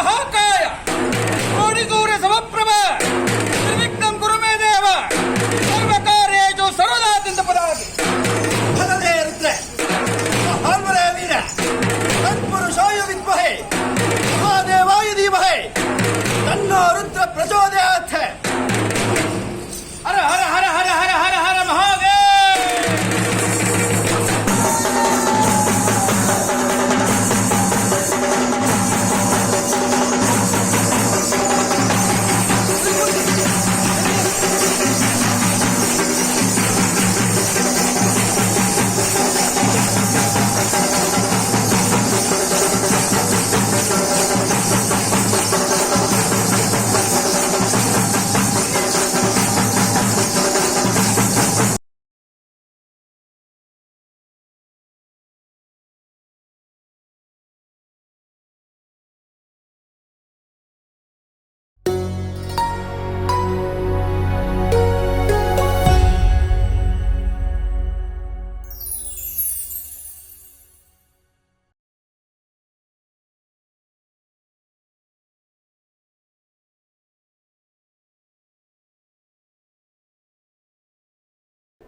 ಮಹಾಕಾಯ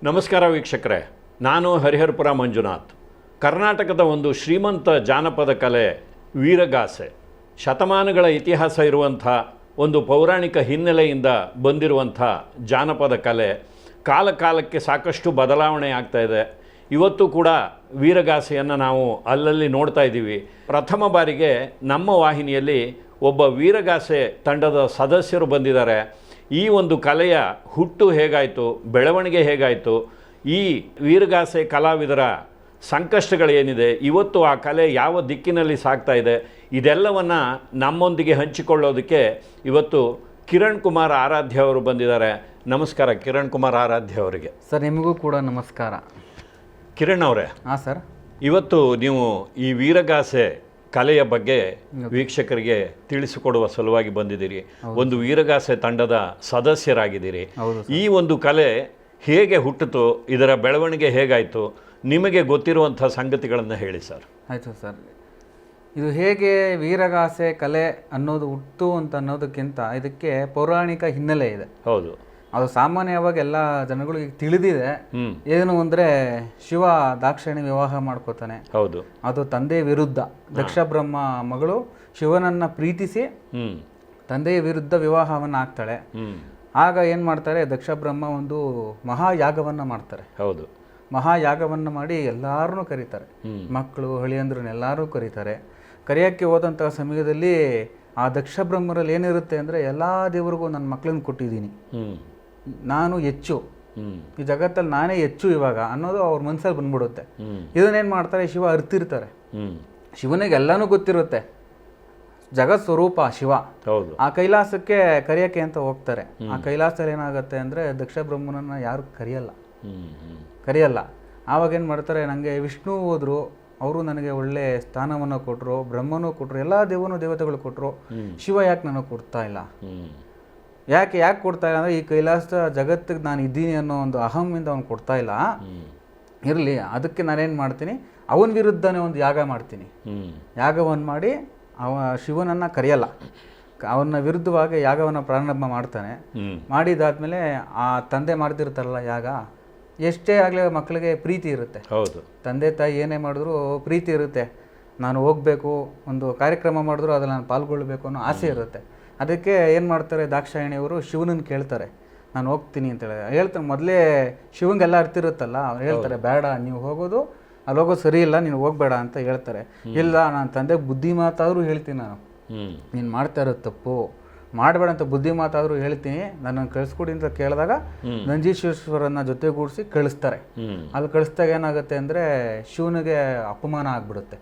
ನಮಸ್ಕಾರ ವೀಕ್ಷಕರೇ, ನಾನು ಹರಿಹರಪುರ ಮಂಜುನಾಥ್. ಕರ್ನಾಟಕದ ಒಂದು ಶ್ರೀಮಂತ ಜಾನಪದ ಕಲೆ, ವೀರಗಾಸೆ. ಶತಮಾನಗಳ ಇತಿಹಾಸ ಇರುವಂಥ ಒಂದು ಪೌರಾಣಿಕ ಹಿನ್ನೆಲೆಯಿಂದ ಬಂದಿರುವಂಥ ಜಾನಪದ ಕಲೆ, ಕಾಲಕಾಲಕ್ಕೆ ಸಾಕಷ್ಟು ಬದಲಾವಣೆ ಆಗ್ತಾ ಇದೆ. ಇವತ್ತು ಕೂಡ ವೀರಗಾಸೆಯನ್ನು ನಾವು ಅಲ್ಲಲ್ಲಿ ನೋಡ್ತಾ ಇದ್ದೀವಿ. ಪ್ರಥಮ ಬಾರಿಗೆ ನಮ್ಮ ವಾಹಿನಿಯಲ್ಲಿ ಒಬ್ಬ ವೀರಗಾಸೆ ತಂಡದ ಸದಸ್ಯರು ಬಂದಿದ್ದಾರೆ. ಈ ಒಂದು ಕಲೆಯ ಹುಟ್ಟು ಹೇಗಾಯಿತು ಬೆಳವಣಿಗೆ ಹೇಗಾಯಿತು ಈ ವೀರಗಾಸೆ ಕಲಾವಿದರ ಸಂಕಷ್ಟಗಳೇನಿದೆ ಇವತ್ತು ಆ ಕಲೆ ಯಾವ ದಿಕ್ಕಿನಲ್ಲಿ ಸಾಗ್ತಾ ಇದೆ ಇದೆಲ್ಲವನ್ನು ನಮ್ಮೊಂದಿಗೆ ಹಂಚಿಕೊಳ್ಳೋದಕ್ಕೆ ಇವತ್ತು ಕಿರಣ್ ಕುಮಾರ್ ಆರಾಧ್ಯ ಅವರು ಬಂದಿದ್ದಾರೆ. ನಮಸ್ಕಾರ ಕಿರಣ್ ಕುಮಾರ್ ಆರಾಧ್ಯ ಅವರಿಗೆ. ಸರ್ ನಿಮಗೂ ಕೂಡ ನಮಸ್ಕಾರ. ಕಿರಣ್ ಅವರೇ ಹಾಂ ಸರ್. ಇವತ್ತು ನೀವು ಈ ವೀರಗಾಸೆ ಕಲೆಯ ಬಗ್ಗೆ ವೀಕ್ಷಕರಿಗೆ ತಿಳಿಸಿಕೊಡುವ ಸಲುವಾಗಿ ಬಂದಿದ್ದೀರಿ. ಒಂದು ವೀರಗಾಸೆ ತಂಡದ ಸದಸ್ಯರಾಗಿದ್ದೀರಿ. ಈ ಒಂದು ಕಲೆ ಹೇಗೆ ಹುಟ್ಟಿತು ಇದರ ಬೆಳವಣಿಗೆ ಹೇಗಾಯಿತು ನಿಮಗೆ ಗೊತ್ತಿರುವಂಥ ಸಂಗತಿಗಳನ್ನು ಹೇಳಿ ಸರ್. ಆಯಿತು ಸರ್. ಇದು ಹೇಗೆ ವೀರಗಾಸೆ ಕಲೆ ಅನ್ನೋದು ಹುಟ್ಟು ಅಂತ ಅನ್ನೋದಕ್ಕಿಂತ ಇದಕ್ಕೆ ಪೌರಾಣಿಕ ಹಿನ್ನೆಲೆ ಇದೆ. ಹೌದು. ಅದು ಸಾಮಾನ್ಯವಾಗಿ ಎಲ್ಲ ಜನಗಳಿಗೆ ತಿಳಿದಿದೆ. ಏನು ಅಂದ್ರೆ ಶಿವ ದಾಕ್ಷಿಣಿ ವಿವಾಹ ಮಾಡ್ಕೋತಾನೆ. ಹೌದು. ಅದು ತಂದೆ ವಿರುದ್ಧ. ದಕ್ಷ ಬ್ರಹ್ಮ ಮಗಳು ಶಿವನನ್ನ ಪ್ರೀತಿಸಿ ತಂದೆಯ ವಿರುದ್ಧ ವಿವಾಹವನ್ನ ಆಗ್ತಾಳೆ. ಆಗ ಏನ್ ಮಾಡ್ತಾರೆ ದಕ್ಷ ಬ್ರಹ್ಮ ಒಂದು ಮಹಾಯಾಗವನ್ನ ಮಾಡ್ತಾರೆ. ಹೌದು. ಮಹಾಯಾಗವನ್ನ ಮಾಡಿ ಎಲ್ಲರನ್ನೂ ಕರೀತಾರೆ. ಮಕ್ಕಳು ಹಳಿಯಂದ್ರನ್ನೆಲ್ಲರೂ ಕರೀತಾರೆ. ಕರೆಯೋಕ್ಕೆ ಹೋದಂತಹ ಸಮಯದಲ್ಲಿ ಆ ದಕ್ಷ ಬ್ರಹ್ಮರಲ್ಲಿ ಏನಿರುತ್ತೆ ಅಂದ್ರೆ ಎಲ್ಲಾ ದೇವರಿಗೂ ನನ್ನ ಮಕ್ಕಳನ್ನ ಕೊಟ್ಟಿದ್ದೀನಿ. ನಾನು ಹೆಚ್ಚು. ಈ ಜಗತ್ತಲ್ಲಿ ನಾನೇ ಹೆಚ್ಚು ಇವಾಗ ಅನ್ನೋದು ಅವ್ರ ಮನಸ್ಸಲ್ಲಿ ಬಂದ್ಬಿಡುತ್ತೆ. ಇದನ್ನೇನ್ ಮಾಡ್ತಾರೆ? ಶಿವ ಅರ್ತಿರ್ತಾರೆ. ಶಿವನಿಗೆ ಎಲ್ಲನೂ ಗೊತ್ತಿರುತ್ತೆ. ಜಗತ್ ಸ್ವರೂಪ ಶಿವ. ಹೌದು. ಆ ಕೈಲಾಸಕ್ಕೆ ಕರೆಯಕ್ಕೆ ಅಂತ ಹೋಗ್ತಾರೆ. ಆ ಕೈಲಾಸದಲ್ಲಿ ಏನಾಗುತ್ತೆ ಅಂದರೆ ದಕ್ಷ ಬ್ರಹ್ಮನನ್ನ ಯಾರು ಕರೆಯಲ್ಲ. ಕರೆಯಲ್ಲ. ಆವಾಗ ಏನು ಮಾಡ್ತಾರೆ? ನನಗೆ ವಿಷ್ಣು ಹೋದ್ರು ಅವರು ನನಗೆ ಒಳ್ಳೆ ಸ್ಥಾನವನ್ನು ಕೊಟ್ಟರು ಬ್ರಹ್ಮನೂ ಕೊಟ್ಟರು ಎಲ್ಲ ದೇವನು ದೇವತೆಗಳು ಕೊಟ್ಟರು ಶಿವ ಯಾಕೆ ನನಗೆ ಕೊಡ್ತಾ ಇಲ್ಲ? ಯಾಕೆ ಯಾಕೆ ಕೊಡ್ತಾ ಇಲ್ಲ ಅಂದರೆ ಈ ಕೈಲಾಸ ಜಗತ್ತಿಗೆ ನಾನು ಇದ್ದೀನಿ ಅನ್ನೋ ಒಂದು ಅಹಮಿಂದ ಅವ್ನು ಕೊಡ್ತಾ ಇಲ್ಲ. ಇರಲಿ ಅದಕ್ಕೆ ನಾನೇನು ಮಾಡ್ತೀನಿ? ಅವನ ವಿರುದ್ಧನೇ ಒಂದು ಯಾಗ ಮಾಡ್ತೀನಿ. ಯಾಗವನ್ನು ಮಾಡಿ ಅವ ಶಿವನನ್ನು ಕರೆಯಲ್ಲ. ಅವನ ವಿರುದ್ಧವಾಗಿ ಯಾಗವನ್ನು ಪ್ರಾರಂಭ ಮಾಡ್ತಾನೆ. ಮಾಡಿದಾದ್ಮೇಲೆ ಆ ತಂದೆ ಮಾಡ್ತಿರ್ತಾರಲ್ಲ ಯಾಗ ಎಷ್ಟೇ ಆಗಲಿ ಮಕ್ಕಳಿಗೆ ಪ್ರೀತಿ ಇರುತ್ತೆ. ಹೌದು. ತಂದೆ ತಾಯಿ ಏನೇ ಮಾಡಿದ್ರು ಪ್ರೀತಿ ಇರುತ್ತೆ. ನಾನು ಹೋಗಬೇಕು ಒಂದು ಕಾರ್ಯಕ್ರಮ ಮಾಡಿದ್ರು ಅದ್ರಲ್ಲಿ ನಾನು ಪಾಲ್ಗೊಳ್ಬೇಕು ಅನ್ನೋ ಆಸೆ ಇರುತ್ತೆ. ಅದಕ್ಕೆ ಏನು ಮಾಡ್ತಾರೆ ದಾಕ್ಷಾಯಣಿಯವರು ಶಿವನನ್ನು ಕೇಳ್ತಾರೆ. ನಾನು ಹೋಗ್ತೀನಿ ಅಂತ ಹೇಳಿದ್ರೆ ಹೇಳ್ತಾರೆ ಮೊದಲೇ ಶಿವಂಗೆಲ್ಲ ಅರ್ತಿರುತ್ತಲ್ಲ ಅವ್ರು ಹೇಳ್ತಾರೆ ಬೇಡ ನೀವು ಹೋಗೋದು ಅಲ್ಲಿ ಹೋಗೋದು ಸರಿ ಇಲ್ಲ ನೀನು ಹೋಗ್ಬೇಡ ಅಂತ ಹೇಳ್ತಾರೆ. ಇಲ್ಲ ನಾನು ತಂದೆ ಬುದ್ಧಿ ಮಾತಾದರೂ ಹೇಳ್ತೀನಿ ನಾನು. ನೀನು ಮಾಡ್ತಾ ಇರೋದು ತಪ್ಪು. ಮಾಡಬೇಡ ಅಂತ ಬುದ್ಧಿ ಮಾತಾದರೂ ಹೇಳ್ತೀನಿ ನನ್ನನ್ನು ಕಳಿಸ್ಕೊಡಿ ಅಂತ ಕೇಳಿದಾಗ ನಂಜೀಶ್ವರನ ಜೊತೆಗೂಡಿಸಿ ಕಳಿಸ್ತಾರೆ. ಅಲ್ಲಿ ಕಳಿಸ್ದಾಗ ಏನಾಗುತ್ತೆ ಅಂದರೆ ಶಿವನಿಗೆ ಅಪಮಾನ ಆಗ್ಬಿಡುತ್ತೆ.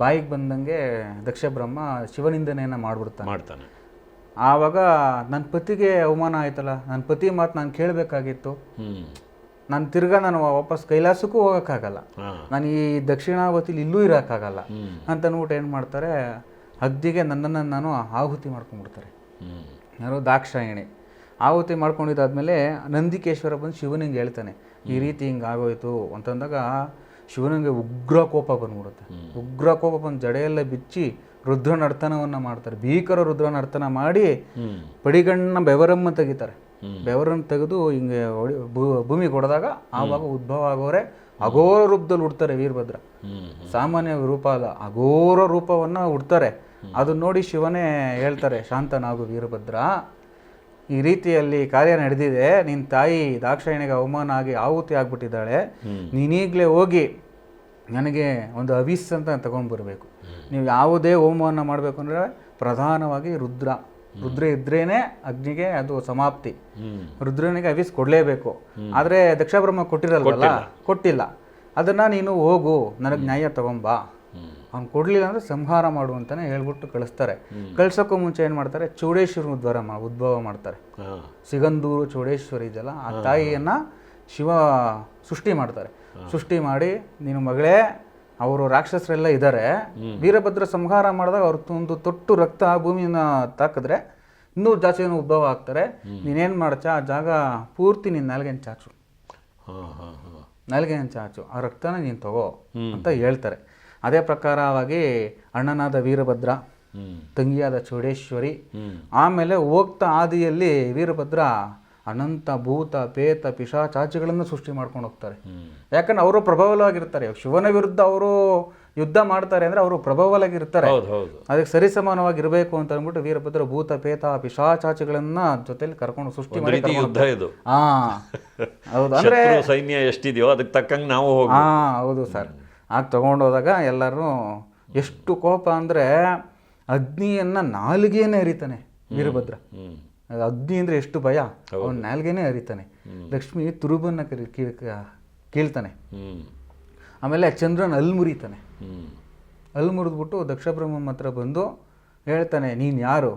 ಬಾಯಿಗೆ ಬಂದಂಗೆ ದಕ್ಷ ಬ್ರಹ್ಮ ಶಿವನಿಂದನೇನ ಮಾಡ್ಬಿಡ್ತಾನೆ. ಮಾಡ್ತಾನೆ. ಆವಾಗ ನನ್ನ ಪತಿಗೆ ಅವಮಾನ ಆಯ್ತಲ್ಲ ನನ್ನ ಪತಿ ಮಾತು ನಾನು ಕೇಳಬೇಕಾಗಿತ್ತು. ನಾನು ತಿರ್ಗಾ ನಾನು ವಾಪಸ್ ಕೈಲಾಸಕ್ಕೂ ಹೋಗೋಕ್ಕಾಗಲ್ಲ. ನಾನು ಈ ದಕ್ಷಿಣಾವತಿಲಿ ಇಲ್ಲೂ ಇರೋಕ್ಕಾಗಲ್ಲ. ಅಂತ ಅಂದ್ಬಿಟ್ಟು ಏನು ಮಾಡ್ತಾರೆ ಅಗ್ದಿಗೆ ನನ್ನನ್ನು ನಾನು ಆಹುತಿ ಮಾಡ್ಕೊಂಡ್ಬಿಡ್ತಾರೆ. ಯಾರೋ ದಾಕ್ಷಾಯಣಿ. ಆಹುತಿ ಮಾಡ್ಕೊಂಡಿದ್ದಾದ್ಮೇಲೆ ನಂದಿಕೇಶ್ವರ ಬಂದು ಶಿವನಿಗೆ ಹೇಳ್ತಾನೆ ಈ ರೀತಿ ಹಿಂಗೆ ಆಗೋಯ್ತು ಅಂತಂದಾಗ ಶಿವನಿಗೆ ಉಗ್ರ ಕೋಪ ಬಂದ್ಬಿಡುತ್ತೆ. ಉಗ್ರ ಕೋಪ ಬಂದು ಜಡೆಯೆಲ್ಲ ಬಿಚ್ಚಿ ರುದ್ರ ನರ್ತನವನ್ನ ಮಾಡ್ತಾರೆ. ಭೀಕರ ರುದ್ರ ನರ್ತನ ಮಾಡಿ ಪಡಿಗಣ್ಣ ಬೆವರಮ್ಮ ತೆಗಿತಾರೆ. ಬೆವರನ್ನು ತೆಗೆದು ಹಿಂಗೆ ಭೂಮಿ ಕೊಡದಾಗ ಆವಾಗ ಉದ್ಭವ ಆಗೋರೆ ಅಘೋರ ರೂಪದಲ್ಲಿ ಹುಡ್ತಾರೆ ವೀರಭದ್ರ. ಸಾಮಾನ್ಯ ರೂಪ ಅಲ್ಲ ಅಘೋರ ರೂಪವನ್ನ ಹುಡ್ತಾರೆ ಅದನ್ನ ನೋಡಿ ಶಿವನೇ ಹೇಳ್ತಾರೆ ಶಾಂತನಾಗು ವೀರಭದ್ರ. ಈ ರೀತಿಯಲ್ಲಿ ಕಾರ್ಯ ನಡೆದಿದೆ. ನಿನ್ನ ತಾಯಿ ದಾಕ್ಷಾಯಣಿಗೆ ಅವಮಾನ ಆಗಿ ಆಹುತಿ ಆಗ್ಬಿಟ್ಟಿದ್ದಾಳೆ. ನೀನೀಗಲೇ ಹೋಗಿ ನನಗೆ ಒಂದು ಅವಿಸ್ ಅಂತ ತಗೊಂಡ್ಬರ್ಬೇಕು. ನೀವು ಯಾವುದೇ ಹೋಮವನ್ನು ಮಾಡಬೇಕು ಅಂದರೆ ಪ್ರಧಾನವಾಗಿ ರುದ್ರ. ರುದ್ರ ಇದ್ರೇನೆ ಅಗ್ನಿಗೆ ಅದು ಸಮಾಪ್ತಿ. ರುದ್ರನಿಗೆ ಅವಿಸ್ ಕೊಡಲೇಬೇಕು. ಆದರೆ ದಕ್ಷ ಬ್ರಹ್ಮ ಕೊಟ್ಟಿರಲ್ವಲ್ಲ? ಕೊಟ್ಟಿಲ್ಲ. ಅದನ್ನು ನೀನು ಹೋಗು ನನಗೆ ನ್ಯಾಯ ತಗೊಂಬಾ. ಅವ್ನು ಕೊಡಲಿಲ್ಲ ಅಂದರೆ ಸಂಹಾರ ಮಾಡು ಅಂತಲೇ ಹೇಳ್ಬಿಟ್ಟು ಕಳಿಸ್ತಾರೆ. ಕಳ್ಸೋಕ್ಕೂ ಮುಂಚೆ ಏನು ಮಾಡ್ತಾರೆ? ಚೌಡೇಶ್ವರ ಉದ್ವಾರ ಉದ್ಭವ ಮಾಡ್ತಾರೆ. ಸಿಗಂದೂರು ಚೌಡೇಶ್ವರಿ ಇದೆಯಲ್ಲ ಆ ತಾಯಿಯನ್ನು ಶಿವ ಸೃಷ್ಟಿ ಮಾಡ್ತಾರೆ. ಸೃಷ್ಟಿ ಮಾಡಿ ನೀನು ಮಗಳೇ ಅವರು ರಾಕ್ಷಸರೆಲ್ಲ ಇದ್ದಾರೆ ವೀರಭದ್ರ ಸಂಹಾರ ಮಾಡಿದಾಗ ಅವ್ರ ಒಂದು ತೊಟ್ಟು ರಕ್ತ ಭೂಮಿನ ತಾಕಿದ್ರೆ ಇನ್ನೂ ಜಾಸ್ತಿ ಜನ ಉದ್ಭವ ಆಗ್ತಾರೆ. ನೀನೇನು ಮಾಡಚ್ಚ ಆ ಜಾಗ ಪೂರ್ತಿ ನಿನ್ನ ನಾಲ್ಗೆನ ಚಾಚು ನಾಲ್ಗೆನ ಚಾಚು ಆ ರಕ್ತನ ನೀನು ತಗೋ ಅಂತ ಹೇಳ್ತಾರೆ. ಅದೇ ಪ್ರಕಾರವಾಗಿ ಅಣ್ಣನಾದ ವೀರಭದ್ರ ತಂಗಿಯಾದ ಚೌಡೇಶ್ವರಿ ಆಮೇಲೆ ಹೋಗ್ತಾ ಆದಿಯಲ್ಲಿ ವೀರಭದ್ರ ಅನಂತ ಭೂತ ಪೇತ ಪಿಶಾಚಾಚಿಗಳನ್ನು ಸೃಷ್ಟಿ ಮಾಡ್ಕೊಂಡು ಹೋಗ್ತಾರೆ. ಯಾಕಂದ್ರೆ ಅವರು ಪ್ರಭಾವಲಾಗಿರ್ತಾರೆ ಶಿವನ ವಿರುದ್ಧ ಅವರು ಯುದ್ಧ ಮಾಡ್ತಾರೆ ಅಂದ್ರೆ ಅವರು ಪ್ರಭಾವಲಾಗಿರ್ತಾರೆ ಅದಕ್ಕೆ ಸರಿಸಮಾನವಾಗಿರ್ಬೇಕು ಅಂತ ಅಂದ್ಬಿಟ್ಟು ವೀರಭದ್ರ ಭೂತ ಪೇತ ಪಿಶಾಚಾಚಿಗಳನ್ನ ಜೊತೆಲಿ ಕರ್ಕೊಂಡು ಸೃಷ್ಟಿ ಮಾಡಿ ಯುದ್ಧ ಇದು. ಹಾ ಹೌದು. ಅಂದ್ರೆ ಸೈನ್ಯ ಎಷ್ಟಿದೆಯೋ ಅದಕ್ಕೆ ತಕ್ಕಂಗೆ ನಾವು ಹೋಗಿ ಹಾ ಹೌದು ಸರ್. ಆಗ ತಗೊಂಡೋದಾಗ ಎಲ್ಲರೂ ಎಷ್ಟು ಕೋಪ ಅಂದ್ರೆ ಅಗ್ನಿಯನ್ನ ನಾಲಿಗೆಯನ್ನ ಎರಿತಾನೆ ವೀರಭದ್ರ. ಅಗ್ನಿ ಅಂದ್ರೆ ಎಷ್ಟು ಭಯ? ಅವನ ನಾಲ್ಗೆನೇ ಹರಿತಾನೆ ಲಕ್ಷ್ಮಿ ತುರುಬನ್ನ ಕರಿ ಕೀಳ್ತಾನೆ. ಆಮೇಲೆ ಚಂದ್ರನ ಅಲ್ಲಿ ಮುರಿತಾನೆ. ಅಲ್ ಅಲ್ಲಿ ಮುರಿದ್ಬಿಟ್ಟು ದಕ್ಷ ಬ್ರಹ್ಮ ಹತ್ರ ಬಂದು ಹೇಳ್ತಾನೆ ನೀನ್ ಯಾರು?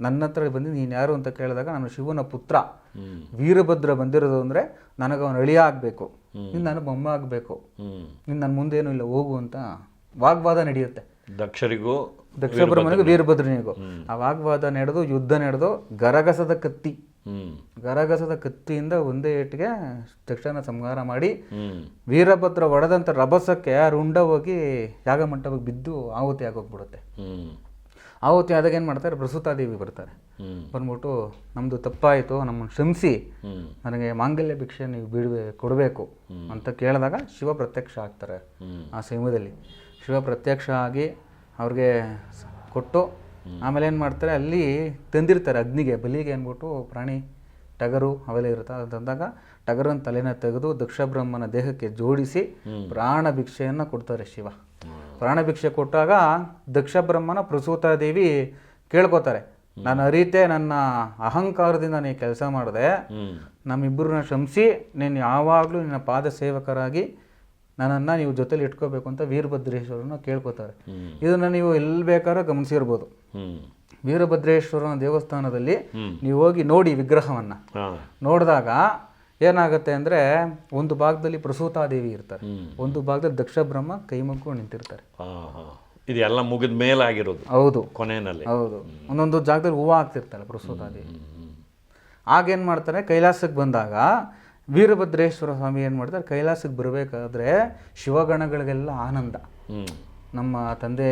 ನನ್ನ ಹತ್ರ ಬಂದು ನೀನು ಯಾರು? ಅಂತ ಕೇಳಿದಾಗ ನಾನು ಶಿವನ ಪುತ್ರ. ವೀರಭದ್ರ ಬಂದಿರೋದು ಅಂದ್ರೆ ನನಗೆ ಅವನು ಅಳಿಯ ಆಗ್ಬೇಕು. ನೀನು ನನಗೆ ಮೊಮ್ಮ ಆಗಬೇಕು. ನೀನ್ ನೀನು ನನ್ನ ಮುಂದೇನು ಇಲ್ಲ ಹೋಗು ಅಂತ ವಾಗ್ವಾದ ನಡೆಯುತ್ತೆ. ದಕ್ಷರಿಗೂ ದಕ್ಷ ಬ್ರಹ್ಮನಿಗೂ ವೀರಭದ್ರನಿಗೂ. ಆ ವಾಗ್ವಾದ ನಡೆದು ಯುದ್ಧ ನಡೆದು ಗರಗಸದ ಕತ್ತಿ. ಗರಗಸದ ಕತ್ತಿಯಿಂದ ಒಂದೇ ಏಟಿಗೆ ದಕ್ಷನ ಸಂಹಾರ ಮಾಡಿ ವೀರಭದ್ರ ಒಡೆದಂತ ರಭಸಕ್ಕೆ ಆ ರುಂಡ ಹೋಗಿ ಯಾಗ ಮಂಟಪಕ್ಕೆ ಬಿದ್ದು ಆಹುತಿ ಆಗೋಗ್ಬಿಡುತ್ತೆ. ಆಹುತಿ ಆದಾಗ ಏನು ಮಾಡ್ತಾರೆ? ಪ್ರಸೂತಾದೇವಿ ಬರ್ತಾರೆ. ಬಂದ್ಬಿಟ್ಟು ನಮ್ಮದು ತಪ್ಪಾಯಿತು ನಮ್ಮನ್ನು ಕ್ಷಮಿಸಿ. ನನಗೆ ಮಾಂಗಲ್ಯ ಭಿಕ್ಷೆ ನೀವು ಬಿಡವೆ ಕೊಡಬೇಕು ಅಂತ ಕೇಳಿದಾಗ ಶಿವ ಪ್ರತ್ಯಕ್ಷ ಆಗ್ತಾರೆ ಆ ಸಮಯದಲ್ಲಿ. ಶಿವ ಪ್ರತ್ಯಕ್ಷ ಆಗಿ ಅವ್ರಿಗೆ ಕೊಟ್ಟು ಆಮೇಲೆ ಏನು ಮಾಡ್ತಾರೆ ಅಲ್ಲಿ ತಂದಿರ್ತಾರೆ ಅಗ್ನಿಗೆ ಬಲಿಗೆ ಅಂದ್ಬಿಟ್ಟು ಪ್ರಾಣಿ ಟಗರು ಅವೆಲ್ಲ ಇರುತ್ತೆ. ಅದು ತಂದಾಗ ಟಗರನ ತಲೆನ ತೆಗೆದು ದಕ್ಷ ಬ್ರಹ್ಮನ ದೇಹಕ್ಕೆ ಜೋಡಿಸಿ ಪ್ರಾಣ ಭಿಕ್ಷೆಯನ್ನು ಕೊಡ್ತಾರೆ ಶಿವ. ಪ್ರಾಣ ಭಿಕ್ಷೆ ಕೊಟ್ಟಾಗ ದಕ್ಷ ಬ್ರಹ್ಮನ ಪ್ರಸೂತಾದೇವಿ ಕೇಳ್ಕೊತಾರೆ ನಾನು ಅರಿತೆ ನನ್ನ ಅಹಂಕಾರದಿಂದ ನೀ ಕೆಲಸ ಮಾಡಿದೆ. ನಮ್ಮಿಬ್ಬರನ್ನ ಶ್ರಮಿಸಿ ನೀನು ಯಾವಾಗಲೂ ನಿನ್ನ ಪಾದ ಸೇವಕರಾಗಿ ನನ್ನನ್ನು ನೀವು ಜೊತೆಲಿ ಇಟ್ಕೋಬೇಕು ಅಂತ ವೀರಭದ್ರೇಶ್ವರನ ಕೇಳ್ಕೊತಾರೆ. ಇದನ್ನು ನೀವು ಎಲ್ಲಿ ಬೇಕಾದ್ರೂ ಗಮನಿಸಿರ್ಬೋದು. ವೀರಭದ್ರೇಶ್ವರನ ದೇವಸ್ಥಾನದಲ್ಲಿ ನೀವು ಹೋಗಿ ನೋಡಿ ವಿಗ್ರಹವನ್ನು. ನೋಡಿದಾಗ ಏನಾಗುತ್ತೆ ಅಂದರೆ ಒಂದು ಭಾಗದಲ್ಲಿ ಪ್ರಸೂತಾದೇವಿ ಇರ್ತಾರೆ. ಒಂದು ಭಾಗದಲ್ಲಿ ದಕ್ಷ ಬ್ರಹ್ಮ ಕೈಮಗ್ಗು ನಿಂತಿರ್ತಾರೆ. ಇದೆಲ್ಲ ಮುಗಿದ ಮೇಲಾಗಿರೋದು ಹೌದು. ಕೊನೆಯಲ್ಲಿ. ಹೌದು. ಒಂದೊಂದು ಜಾಗದಲ್ಲಿ ಹೂವು ಹಾಕ್ತಿರ್ತಾರೆ ಪ್ರಸೂತಾದೇವಿ. ಆಗೇನು ಮಾಡ್ತಾರೆ? ಕೈಲಾಸಕ್ಕೆ ಬಂದಾಗ ವೀರಭದ್ರೇಶ್ವರ ಸ್ವಾಮಿ ಏನು ಮಾಡ್ತಾರೆ? ಕೈಲಾಸಕ್ಕೆ ಬರಬೇಕಾದ್ರೆ ಶಿವಗಣಗಳಿಗೆಲ್ಲ ಆನಂದ. ನಮ್ಮ ತಂದೆ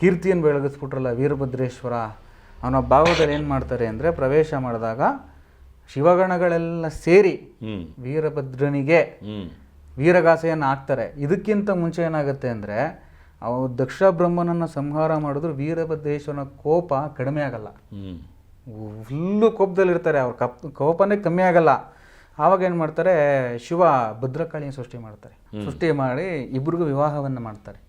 ಕೀರ್ತಿಯನ್ನು ಬೆಳಗಿಸ್ಬಿಟ್ರಲ್ಲ ವೀರಭದ್ರೇಶ್ವರ. ಅವನ ಭಾವದಲ್ಲಿ ಏನು ಮಾಡ್ತಾರೆ ಅಂದರೆ ಪ್ರವೇಶ ಮಾಡಿದಾಗ ಶಿವಗಣಗಳೆಲ್ಲ ಸೇರಿ ವೀರಭದ್ರನಿಗೆ ವೀರಗಾಸೆಯನ್ನು ಹಾಕ್ತಾರೆ. ಇದಕ್ಕಿಂತ ಮುಂಚೆ ಏನಾಗುತ್ತೆ ಅಂದರೆ ಅವ ದಕ್ಷ ಬ್ರಹ್ಮನನ್ನು ಸಂಹಾರ ಮಾಡಿದ್ರು ವೀರಭದ್ರೇಶ್ವರನ ಕೋಪ ಕಡಿಮೆ ಆಗಲ್ಲ. ಫುಲ್ಲು ಕೋಪದಲ್ಲಿರ್ತಾರೆ. ಅವ್ರ ಕಪ್ ಕೋಪನೇ ಕಮ್ಮಿ ಆಗಲ್ಲ. ಆವಾಗ ಏನು ಮಾಡ್ತಾರೆ ಶಿವ ಭದ್ರಕಾಳಿಯನ್ನು ಸೃಷ್ಟಿ ಮಾಡ್ತಾರೆ. ಸೃಷ್ಟಿ ಮಾಡಿ ಇಬ್ಬರಿಗೂ ವಿವಾಹವನ್ನು ಮಾಡ್ತಾರೆ.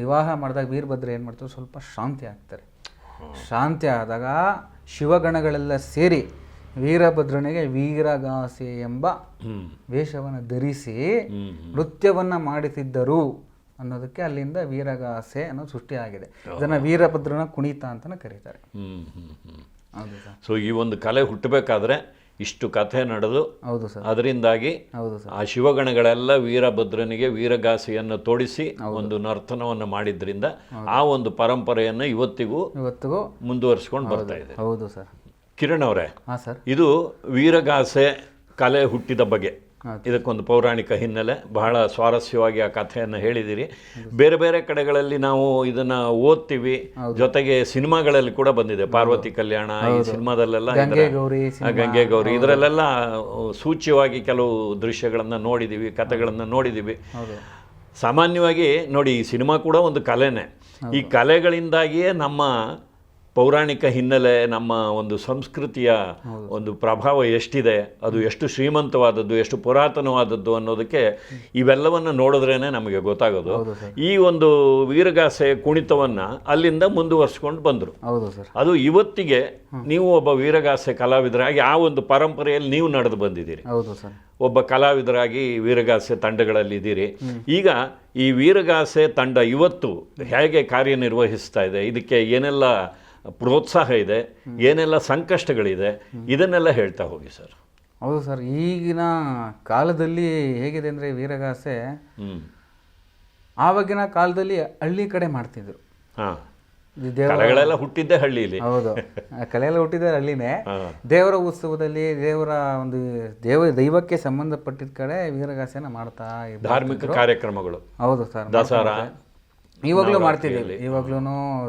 ವಿವಾಹ ಮಾಡಿದಾಗ ವೀರಭದ್ರ ಏನು ಮಾಡ್ತಾರೆ ಸ್ವಲ್ಪ ಶಾಂತಿ ಆಗ್ತಾರೆ. ಶಾಂತಿ ಆದಾಗ ಶಿವಗಣಗಳೆಲ್ಲ ಸೇರಿ ವೀರಭದ್ರನಿಗೆ ವೀರಗಾಸೆ ಎಂಬ ವೇಷವನ್ನು ಧರಿಸಿ ನೃತ್ಯವನ್ನು ಮಾಡುತ್ತಿದ್ದರು ಅನ್ನೋದಕ್ಕೆ ಅಲ್ಲಿಂದ ವೀರಗಾಸೆ ಅನ್ನೋದು ಸೃಷ್ಟಿಯಾಗಿದೆ ಇದನ್ನು ವೀರಭದ್ರನ ಕುಣಿತ ಅಂತಲೂ ಕರೀತಾರೆ. ಸೊ ಈ ಒಂದು ಕಲೆ ಹುಟ್ಟಬೇಕಾದ್ರೆ ಇಷ್ಟು ಕಥೆ ನಡೆದು ಹೌದು ಸರ್. ಅದರಿಂದಾಗಿ ಹೌದು ಸರ್. ಆ ಶಿವಗಣಗಳೆಲ್ಲ ವೀರಭದ್ರನಿಗೆ ವೀರಗಾಸಿಯನ್ನು ತೋಡಿಸಿ ಒಂದು ನರ್ತನವನ್ನು ಮಾಡಿದ್ರಿಂದ ಆ ಒಂದು ಪರಂಪರೆಯನ್ನು ಇವತ್ತಿಗೂ ಇವತ್ತಿಗೂ ಮುಂದುವರಿಸ್ಕೊಂಡು ಬರ್ತಾ ಇದೆ. ಹೌದು ಸರ್. ಕಿರಣ್ ಅವರೇ ಹಾಂ ಸರ್. ಇದು ವೀರಗಾಸೆ ಕಲೆ ಹುಟ್ಟಿದ ಬಗ್ಗೆ. ಇದಕ್ಕೊಂದು ಪೌರಾಣಿಕ ಹಿನ್ನೆಲೆ. ಬಹಳ ಸ್ವಾರಸ್ಯವಾಗಿ ಆ ಕಥೆಯನ್ನು ಹೇಳಿದಿರಿ. ಬೇರೆ ಬೇರೆ ಕಡೆಗಳಲ್ಲಿ ನಾವು ಇದನ್ನ ಓದ್ತೀವಿ. ಜೊತೆಗೆ ಸಿನಿಮಾಗಳಲ್ಲಿ ಕೂಡ ಬಂದಿದೆ. ಪಾರ್ವತಿ ಕಲ್ಯಾಣ ಈ ಸಿನಿಮಾದಲ್ಲೆಲ್ಲ ಗಂಗೆ ಗೌರಿ ಇದರಲ್ಲೆಲ್ಲ ಸೂಚ್ಯವಾಗಿ ಕೆಲವು ದೃಶ್ಯಗಳನ್ನು ನೋಡಿದ್ದೀವಿ ಕಥೆಗಳನ್ನು ನೋಡಿದ್ದೀವಿ ಸಾಮಾನ್ಯವಾಗಿ ನೋಡಿ ಈ ಸಿನಿಮಾ ಕೂಡ ಒಂದು ಕಲೆನೇ. ಈ ಕಲೆಗಳಿಂದಾಗಿಯೇ ನಮ್ಮ ಪೌರಾಣಿಕ ಹಿನ್ನೆಲೆ ನಮ್ಮ ಒಂದು ಸಂಸ್ಕೃತಿಯ ಒಂದು ಪ್ರಭಾವ ಎಷ್ಟಿದೆ ಅದು ಎಷ್ಟು ಶ್ರೀಮಂತವಾದದ್ದು ಎಷ್ಟು ಪುರಾತನವಾದದ್ದು ಅನ್ನೋದಕ್ಕೆ ಇವೆಲ್ಲವನ್ನು ನೋಡಿದ್ರೇ ನಮಗೆ ಗೊತ್ತಾಗೋದು. ಈ ಒಂದು ವೀರಗಾಸೆ ಕುಣಿತವನ್ನು ಅಲ್ಲಿಂದ ಮುಂದುವರ್ಸ್ಕೊಂಡು ಬಂದರು. ಅದು ಇವತ್ತಿಗೆ ನೀವು ಒಬ್ಬ ವೀರಗಾಸೆ ಕಲಾವಿದರಾಗಿ ಆ ಒಂದು ಪರಂಪರೆಯಲ್ಲಿ ನೀವು ನಡೆದು ಬಂದಿದ್ದೀರಿ. ಒಬ್ಬ ಕಲಾವಿದರಾಗಿ ವೀರಗಾಸೆ ತಂಡಗಳಲ್ಲಿ ಇದ್ದೀರಿ. ಈಗ ಈ ವೀರಗಾಸೆ ತಂಡ ಇವತ್ತು ಹೇಗೆ ಕಾರ್ಯನಿರ್ವಹಿಸ್ತಾ ಇದೆ? ಇದಕ್ಕೆ ಏನೆಲ್ಲ ಪ್ರೋತ್ಸಾಹ ಇದೆ ಏನೆಲ್ಲ ಸಂಕಷ್ಟಗಳಿದೆ ಇದನ್ನೆಲ್ಲ ಹೇಳ್ತಾ ಹೋಗಿ ಸರ್. ಹೌದು ಸರ್ ಈಗಿನ ಕಾಲದಲ್ಲಿ ಹೇಗಿದೆ ಅಂದರೆ ವೀರಗಾಸೆ ಆವಾಗಿನ ಕಾಲದಲ್ಲಿ ಹಳ್ಳಿ ಕಡೆ ಮಾಡ್ತಿದ್ರು. ಹಾ. ಕಲೆಗಳೆಲ್ಲ ಹುಟ್ಟಿದ್ದೆ ಹಳ್ಳಿಲಿ. ಹೌದು. ಕಲೆ ಕಲೆಯೆಲ್ಲ ಹುಟ್ಟಿದ್ದೆ ಹಳ್ಳಿನೇ. ದೇವರ ಉತ್ಸವದಲ್ಲಿ ದೇವರ ಒಂದು ದೇವ ದೈವಕ್ಕೆ ಸಂಬಂಧಪಟ್ಟಿದ ಕಡೆ ವೀರಗಾಸೆನ ಮಾಡ್ತಾ. ಧಾರ್ಮಿಕ ಕಾರ್ಯಕ್ರಮಗಳು. ಹೌದು ಸರ್ ದಸರಾ ಇವಾಗಲೂ ಮಾಡ್ತಿದ್ದೀವಿ. ಇವಾಗ್ಲೂ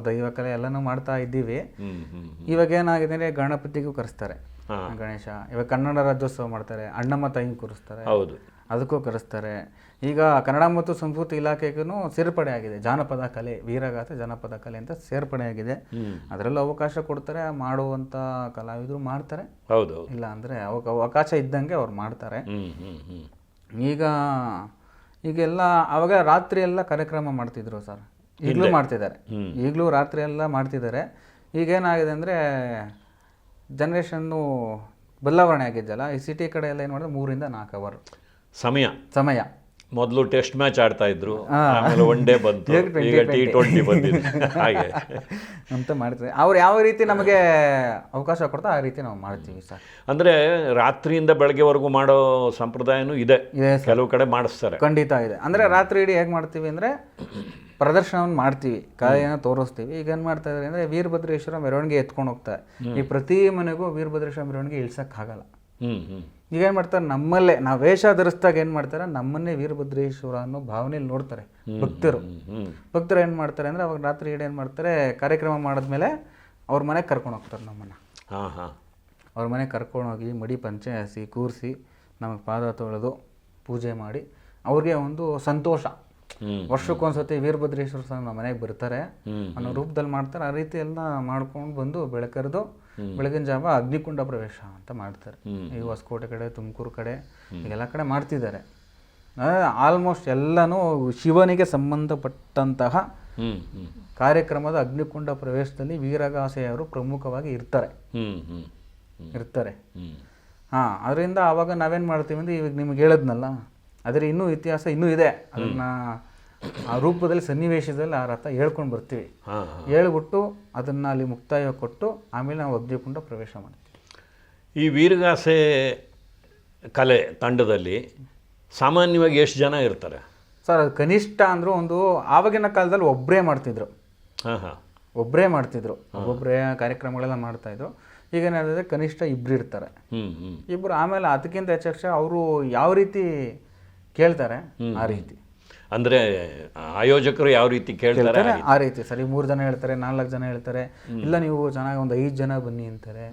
ದೈವ ಕಲೆ ಎಲ್ಲಾನು ಮಾಡ್ತಾ ಇದ್ದೀವಿ. ಇವಾಗ ಏನಾಗಿದೆ ಅಂದ್ರೆ ಗಣಪತಿಗೂ ಕರೆಸ್ತಾರೆ. ಗಣೇಶ. ಇವಾಗ ಕನ್ನಡ ರಾಜ್ಯೋತ್ಸವ ಮಾಡ್ತಾರೆ. ಅಣ್ಣಮ್ಮ ತಾಯಿ ಕೂರಿಸ್ತಾರೆ. ಹೌದು. ಅದಕ್ಕೂ ಕರೆಸ್ತಾರೆ. ಈಗ ಕನ್ನಡ ಮತ್ತು ಸಂಸ್ಕೃತಿ ಇಲಾಖೆಗೂ ಸೇರ್ಪಡೆ ಆಗಿದೆ. ಜಾನಪದ ಕಲೆ ವೀರಗಾಥೆ ಜಾನಪದ ಕಲೆ ಅಂತ ಸೇರ್ಪಡೆ ಆಗಿದೆ. ಅದರಲ್ಲೂ ಅವಕಾಶ ಕೊಡ್ತಾರೆ. ಮಾಡುವಂತ ಕಲಾವಿದರು ಮಾಡ್ತಾರೆ. ಹೌದು ಇಲ್ಲ ಅಂದ್ರೆ ಅವಕಾಶ ಇದ್ದಂಗೆ ಅವ್ರು ಮಾಡ್ತಾರೆ. ಈಗ ಈಗೆಲ್ಲ ಅವಾಗ ರಾತ್ರಿ ಎಲ್ಲ ಕಾರ್ಯಕ್ರಮ ಮಾಡ್ತಿದ್ರು ಸರ್. ಈಗಲೂ ಮಾಡ್ತಿದ್ದಾರೆ. ಈಗಲೂ ರಾತ್ರಿ ಎಲ್ಲ ಮಾಡ್ತಿದ್ದಾರೆ. ಈಗೇನಾಗಿದೆ ಅಂದರೆ ಜನ್ರೇಷನ್ನು ಬದಲಾವಣೆ ಆಗಿದ್ದಲ್ಲ ಈ ಸಿಟಿ ಕಡೆ ಎಲ್ಲ ಏನು ಮಾಡಿದ್ರೆ? ಮೂರಿಂದ ನಾಲ್ಕು ಅವರ್ ಸಮಯ. ಸಮಯ. ಮೊದಲು ಟೆಸ್ಟ್ ಮ್ಯಾಚ್ ಆಡ್ತಾ ಇದ್ರು. ಆಮೇಲೆ ಒನ್ ಡೇ ಬಂತು. ಈಗ ಟಿ ಟ್ವೆಂಟಿ ಬಂದಿದೆ. ಹಾಗೆ. ಅಂತ ಮಾಡ್ತಾರೆ ಅವ್ರು ಯಾವ ರೀತಿ ನಮಗೆ ಅವಕಾಶ ಕೊಡ್ತಾ ಆ ರೀತಿ ನಾವು ಮಾಡ್ತೀವಿ ಸರ್? ಅಂದ್ರೆ ರಾತ್ರಿಯಿಂದ ಬೆಳಗ್ಗೆವರೆಗೂ ಮಾಡೋ ಸಂಪ್ರದಾಯನೂ ಇದೆ. ಕೆಲವು ಕಡೆ ಮಾಡಿಸ್ತಾರೆ. ಖಂಡಿತ ಇದೆ. ಅಂದ್ರೆ ರಾತ್ರಿ ಇಡೀ ಹೇಗೆ ಮಾಡ್ತೀವಿ ಅಂದ್ರೆ ಪ್ರದರ್ಶನವನ್ನು ಮಾಡ್ತೀವಿ. ಕಲೆಯನ್ನು ತೋರಿಸ್ತೀವಿ. ಈಗ ಏನು ಮಾಡ್ತಾ ಇದ್ದಾರೆ ಅಂದರೆ ವೀರಭದ್ರೇಶ್ವರ ಮೆರವಣಿಗೆ ಎತ್ಕೊಂಡು ಹೋಗ್ತಾರೆ ಈ ಪ್ರತಿ ಮನೆಗೂ ವೀರಭದ್ರೇಶ್ವರ ಮೆರವಣಿಗೆ ಇಳ್ಸಕ್ಕಾಗಲ್ಲ. ಹ್ಞೂ ಹ್ಮ್. ಈಗ ಏನು ಮಾಡ್ತಾರೆ? ನಮ್ಮಲ್ಲೇ. ನಾವು ವೇಷ ಧರಿಸಿದಾಗ ಏನು ಮಾಡ್ತಾರೆ? ನಮ್ಮನ್ನೇ ವೀರಭದ್ರೇಶ್ವರ ಅನ್ನೋ ಭಾವನೆಯಲ್ಲಿ ನೋಡ್ತಾರೆ ಭಕ್ತರು. ಭಕ್ತರು ಏನು ಮಾಡ್ತಾರೆ ಅಂದರೆ ಅವಾಗ ರಾತ್ರಿ ಇಡೀ ಏನು ಮಾಡ್ತಾರೆ? ಕಾರ್ಯಕ್ರಮ ಮಾಡಿದ್ಮೇಲೆ ಅವ್ರ ಮನೆಗೆ ಕರ್ಕೊಂಡು ಹೋಗ್ತಾರೆ ನಮ್ಮನ್ನು. ಹಾ ಹಾ. ಅವ್ರ ಮನೆಗೆ ಕರ್ಕೊಂಡೋಗಿ ಮಡಿ ಪಂಚೆ ಹಸಿ ಕೂರಿಸಿ ನಮಗೆ ಪಾದ ತೊಳೆದು ಪೂಜೆ ಮಾಡಿ ಅವ್ರಿಗೆ ಒಂದು ಸಂತೋಷ. ವರ್ಷಕ್ಕೊಂದ್ಸತಿ ವೀರಭದ್ರೇಶ್ವರ ಸ್ವಾಮಿ ನಮ್ಮ ಮನೆಗೆ ಬರ್ತಾರೆ. ಅನ್ನೋ ರೂಪದಲ್ಲಿ ಮಾಡ್ತಾರೆ. ಆ ರೀತಿ ಎಲ್ಲ ಮಾಡ್ಕೊಂಡು ಬಂದು ಬೆಳಕರಿದು ಬೆಳಗಿನ ಜಾವ ಅಗ್ನಿಕುಂಡ ಪ್ರವೇಶ ಅಂತ ಮಾಡ್ತಾರೆ. ಈ ಹೊಸಕೋಟೆ ಕಡೆ ತುಮಕೂರು ಕಡೆ ಎಲ್ಲ ಕಡೆ ಮಾಡ್ತಿದ್ದಾರೆ. ಆಲ್ಮೋಸ್ಟ್ ಎಲ್ಲನೂ ಶಿವನಿಗೆ ಸಂಬಂಧಪಟ್ಟಂತಹ ಕಾರ್ಯಕ್ರಮದ ಅಗ್ನಿಕುಂಡ ಪ್ರವೇಶದಲ್ಲಿ ವೀರಗಾಸೆಯವರು ಪ್ರಮುಖವಾಗಿ ಇರ್ತಾರೆ. ಇರ್ತಾರೆ. ಹಾ ಹಾಂ ಅದರಿಂದ ಅವಾಗ ನಾವೇನು ಮಾಡ್ತೀವಿ ಅಂದ್ರೆ ಇವಾಗ ನಿಮ್ಗೆ ಹೇಳಿದ್ನಲ್ಲ ಆದರೆ ಇನ್ನೂ ಇತಿಹಾಸ ಇನ್ನೂ ಇದೆ. ಅದನ್ನ ಆ ರೂಪದಲ್ಲಿ ಸನ್ನಿವೇಶದಲ್ಲಿ ಆ ರಥ ಹೇಳ್ಕೊಂಡು ಬರ್ತೀವಿ. ಹೇಳ್ಬಿಟ್ಟು ಅದನ್ನು ಅಲ್ಲಿ ಮುಕ್ತಾಯ ಕೊಟ್ಟು ಆಮೇಲೆ ನಾವು ಅಗ್ನಿಕುಂಡ ಪ್ರವೇಶ ಮಾಡ್ತೀವಿ. ಈ ವೀರಗಾಸೆ ಕಲೆ ತಂಡದಲ್ಲಿ ಸಾಮಾನ್ಯವಾಗಿ ಎಷ್ಟು ಜನ ಇರ್ತಾರೆ? ಸರ್ ಅದು ಕನಿಷ್ಠ ಅಂದರೂ ಒಂದು ಆವಾಗಿನ ಕಾಲದಲ್ಲಿ ಒಬ್ಬರೇ ಮಾಡ್ತಿದ್ರು. ಹಾಂ ಹಾಂ. ಒಬ್ಬರೇ ಮಾಡ್ತಿದ್ರು. ಒಬ್ಬೊಬ್ಬರೇ ಕಾರ್ಯಕ್ರಮಗಳೆಲ್ಲ ಮಾಡ್ತಾಯಿದ್ರು ಈಗ ಏನಾದ್ರೆ ಕನಿಷ್ಠ ಇಬ್ಬರು ಇರ್ತಾರೆ. ಇಬ್ಬರು ಆಮೇಲೆ ಅದಕ್ಕಿಂತ ಹೆಚ್ಚು ಅವರು ಯಾವ ರೀತಿ ಕೇಳ್ತಾರೆ ಆ ರೀತಿ. ಅಂದ್ರೆ ಆಯೋಜಕರು ಯಾವ ರೀತಿ ಕೇಳ್ತಾರೆ ಆ ರೀತಿ ಸರಿ ಮೂರು ಜನ ಹೇಳ್ತಾರೆ ನಾಲ್ಕು ಜನ ಹೇಳ್ತಾರೆ. ಇಲ್ಲ ನೀವು ಚೆನ್ನಾಗಿ ಒಂದು ಐದು ಜನ ಬನ್ನಿ ಅಂತಾರೆ.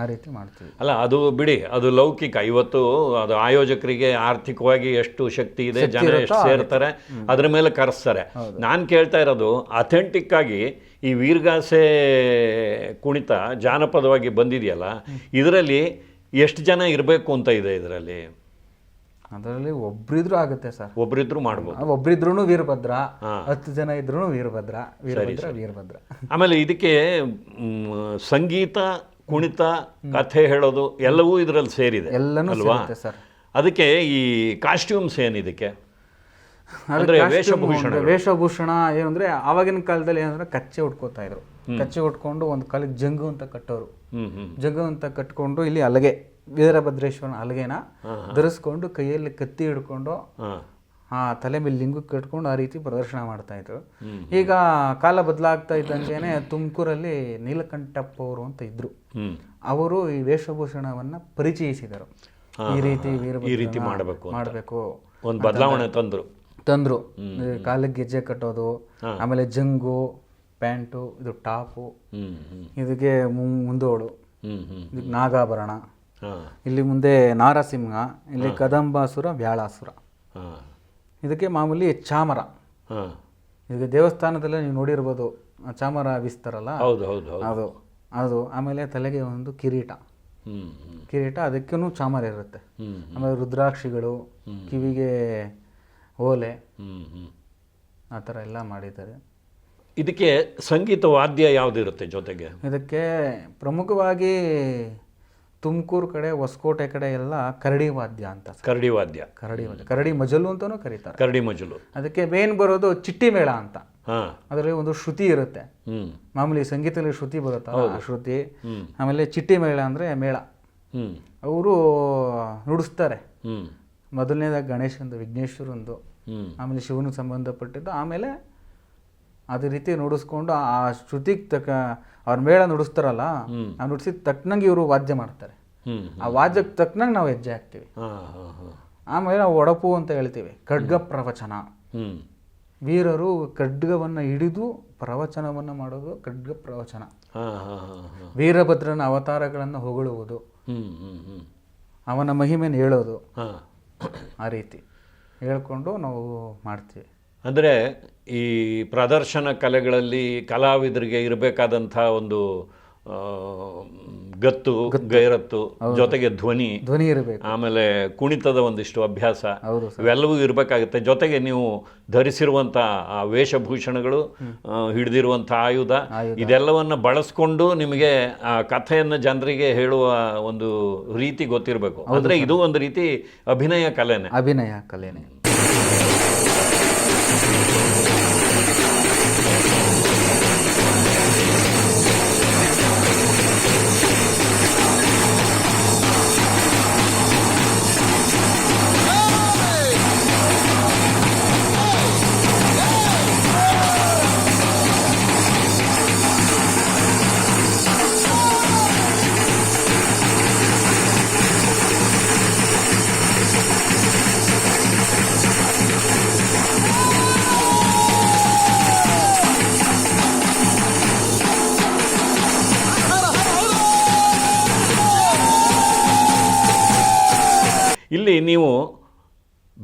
ಆ ರೀತಿ ಮಾಡ್ತೀವಿ. ಅಲ್ಲ ಅದು ಬಿಡಿ ಅದು ಲೌಕಿಕ. ಇವತ್ತು ಅದು ಆಯೋಜಕರಿಗೆ ಆರ್ಥಿಕವಾಗಿ ಎಷ್ಟು ಶಕ್ತಿ ಇದೆ ಜನ ಎಷ್ಟು ಸೇರ್ತಾರೆ ಅದ್ರ ಮೇಲೆ ಕರೆಸ್ತಾರೆ. ನಾನು ಕೇಳ್ತಾ ಇರೋದು ಅಥೆಂಟಿಕ್ ಆಗಿ ಈ ವೀರಗಾಸೆ ಕುಣಿತ ಜಾನಪದವಾಗಿ ಬಂದಿದೆಯಲ್ಲ ಇದರಲ್ಲಿ ಎಷ್ಟು ಜನ ಇರಬೇಕು ಅಂತ ಇದೆ ಇದರಲ್ಲಿ? ಅದರಲ್ಲಿ ಒಬ್ರಿದ್ರು ಆಗುತ್ತೆ ಸರ್. ಒಬ್ರಿದ್ರು ಮಾಡ್ಬೋದು. ಒಬ್ರಿದ್ರು ವೀರಭದ್ರ ಹತ್ತು ಜನ ಇದ್ರು ವೀರಭದ್ರ ವೀರಭದ್ರ ವೀರಭದ್ರ. ಆಮೇಲೆ ಇದಕ್ಕೆ ಸಂಗೀತ ಕುಣಿತ ಕಥೆ ಹೇಳೋದು ಎಲ್ಲವೂ ಇದರಲ್ಲಿ ಸೇರಿದೆ ಎಲ್ಲನೂ ಅಲ್ವಾ? ಸರ್. ಅದಕ್ಕೆ ಈ ಕಾಸ್ಟ್ಯೂಮ್ಸ್ ಏನಿದಕ್ಕೆ? ವೇಷಭೂಷಣ ಅಂದ್ರೆ ವೇಷಭೂಷಣ ಏನಂದ್ರೆ ಆವಾಗಿನ ಕಾಲದಲ್ಲಿ ಏನಂದ್ರೆ ಕಚ್ಚೆ ಉಟ್ಕೋತಾ ಇದ್ರು. ಕಚ್ಚೆ ಉಟ್ಕೊಂಡು ಒಂದು ಕಾಲಿಗೆ ಜಂಗು ಅಂತ ಕಟ್ಟೋರು. ಜಂಗು ಅಂತ ಕಟ್ಕೊಂಡು ಇಲ್ಲಿ ಅಲಗೆ. ವೀರಭದ್ರೇಶ್ವರನ ಅಲಗೆನ ಧರಿಸ್ಕೊಂಡು ಕೈಯಲ್ಲಿ ಕತ್ತಿ ಹಿಡ್ಕೊಂಡು ಆ ತಲೆ ಮೇಲೆ ಲಿಂಗು ಕಟ್ಕೊಂಡು ಆ ರೀತಿ ಪ್ರದರ್ಶನ ಮಾಡ್ತಾ ಇದ್ರು. ಈಗ ಕಾಲ ಬದಲಾಗ್ತಾ ಇದ್ದಂಗೆನೆ ತುಮಕೂರಲ್ಲಿ ನೀಲಕಂಠಪ್ಪ ಅವರು ಅಂತ ಇದ್ರು. ಅವರು ಈ ವೇಷಭೂಷಣವನ್ನ ಪರಿಚಯಿಸಿದರು. ಈ ರೀತಿ ಈ ರೀತಿ ಮಾಡಬೇಕು ಮಾಡಬೇಕು ಒಂದು ಬದಲಾವಣೆ ತಂದ್ರು. ತಂದ್ರು. ಕಾಲಿಗೆ ಗೆಜ್ಜೆ ಕಟ್ಟೋದು ಆಮೇಲೆ ಜಂಗು ಪ್ಯಾಂಟು ಇದು ಟಾಪು ಇದಕ್ಕೆ ಮುಂದೋಳು ಇದಕ್ಕೆ ನಾಗಾಭರಣ. ಇಲ್ಲಿ ಮುಂದೆ ನಾರಸಿಂಹ ಇಲ್ಲಿ ಕದಂಬಾಸುರ ವ್ಯಾಳಾಸುರ. ಹಾಂ. ಇದಕ್ಕೆ ಮಾಮೂಲಿ ಚಾಮರ. ಇದು ಇದಕ್ಕೆ ದೇವಸ್ಥಾನದಲ್ಲೇ ನೀವು ನೋಡಿರ್ಬೋದು ಚಾಮರ ವಿಸ್ತಾರಲ್ಲ? ಹೌದು ಹೌದು ಹೌದು. ಅದು ಅದು ಆಮೇಲೆ ತಲೆಗೆ ಒಂದು ಕಿರೀಟ. ಕಿರೀಟ ಅದಕ್ಕೂ ಚಾಮರ ಇರುತ್ತೆ. ಆಮೇಲೆ ರುದ್ರಾಕ್ಷಿಗಳು ಕಿವಿಗೆ ಓಲೆ ಆ ಥರ ಎಲ್ಲ ಮಾಡಿದ್ದಾರೆ. ಇದಕ್ಕೆ ಸಂಗೀತ ವಾದ್ಯ ಯಾವುದಿರುತ್ತೆ ಜೊತೆಗೆ? ಇದಕ್ಕೆ ಪ್ರಮುಖವಾಗಿ ತುಮಕೂರು ಕಡೆ ಹೊಸಕೋಟೆ ಕಡೆ ಎಲ್ಲ ಕರಡಿ ವಾದ್ಯ ಅಂತ. ಕರಡಿ ವಾದ್ಯ. ಕರಡಿ ವಾದ್ಯ. ಕರಡಿ ಮಜಲು ಅಂತಾನೂ ಕರೀತಾರೆ. ಕರಡಿ ಮಜಲು ಅದಕ್ಕೆ ಮೇನ್ ಬರೋದು ಚಿಟ್ಟಿ ಮೇಳ ಅಂತ. ಅದರಲ್ಲಿ ಒಂದು ಶ್ರುತಿ ಇರುತ್ತೆ. ಮಾಮೂಲಿ ಸಂಗೀತದಲ್ಲಿ ಶ್ರುತಿ ಬರುತ್ತಲ್ಲ ಶ್ರುತಿ. ಆಮೇಲೆ ಚಿಟ್ಟಿ ಮೇಳ ಅಂದ್ರೆ ಮೇಳ. ಅವರು ನುಡಿಸ್ತಾರೆ. ಮೊದಲನೇದಾಗ ಗಣೇಶಂದು ವಿಘ್ನೇಶ್ವರಂದು ಆಮೇಲೆ ಶಿವನಿಗೆ ಸಂಬಂಧಪಟ್ಟಿದ್ದು ಆಮೇಲೆ ಅದೇ ರೀತಿ ನುಡಿಸ್ಕೊಂಡು ಆ ಶ್ರುತಿಗೆ ತಕ್ಕ ಅವ್ರ ಮೇಳ ನುಡಿಸ್ತಾರಲ್ಲ ನಾವು ನುಡಿಸಿದ ತಕ್ಕನಂಗೆ ಇವರು ವಾದ್ಯ ಮಾಡ್ತಾರೆ. ಆ ವಾದ್ಯಕ್ಕೆ ತಕ್ಕನಂಗೆ ನಾವು ಹೆಜ್ಜೆ ಹಾಕ್ತೀವಿ. ಆಮೇಲೆ ನಾವು ಒಡಪು ಅಂತ ಹೇಳ್ತೀವಿ ಖಡ್ಗ ಪ್ರವಚನ. ವೀರರು ಖಡ್ಗವನ್ನು ಹಿಡಿದು ಪ್ರವಚನವನ್ನು ಮಾಡೋದು ಖಡ್ಗ ಪ್ರವಚನ. ವೀರಭದ್ರನ ಅವತಾರಗಳನ್ನು ಹೊಗಳುವುದು. ಅವನ ಮಹಿಮೆಯನ್ನು ಹೇಳೋದು. ಆ ರೀತಿ. ಹೇಳ್ಕೊಂಡು ನಾವು ಮಾಡ್ತೀವಿ. ಅಂದರೆ ಈ ಪ್ರದರ್ಶನ ಕಲೆಗಳಲ್ಲಿ ಕಲಾವಿದರಿಗೆ ಇರಬೇಕಾದಂಥ ಒಂದು ಗತ್ತು ಗೈರತ್ತು ಜೊತೆಗೆ ಧ್ವನಿ. ಧ್ವನಿ ಇರಬೇಕು. ಆಮೇಲೆ ಕುಣಿತದ ಒಂದಿಷ್ಟು ಅಭ್ಯಾಸ. ಇವೆಲ್ಲವೂ ಇರಬೇಕಾಗುತ್ತೆ. ಜೊತೆಗೆ ನೀವು ಧರಿಸಿರುವಂಥ ಆ ವೇಷಭೂಷಣಗಳು ಹಿಡಿದಿರುವಂಥ ಆಯುಧ ಇದೆಲ್ಲವನ್ನ ಬಳಸ್ಕೊಂಡು ನಿಮಗೆ ಆ ಕಥೆಯನ್ನು ಜನರಿಗೆ ಹೇಳುವ ಒಂದು ರೀತಿ ಗೊತ್ತಿರಬೇಕು. ಅಂದರೆ ಇದು ಒಂದು ರೀತಿ ಅಭಿನಯ ಕಲೆನೇ. ಅಭಿನಯ ಕಲೆನೇ.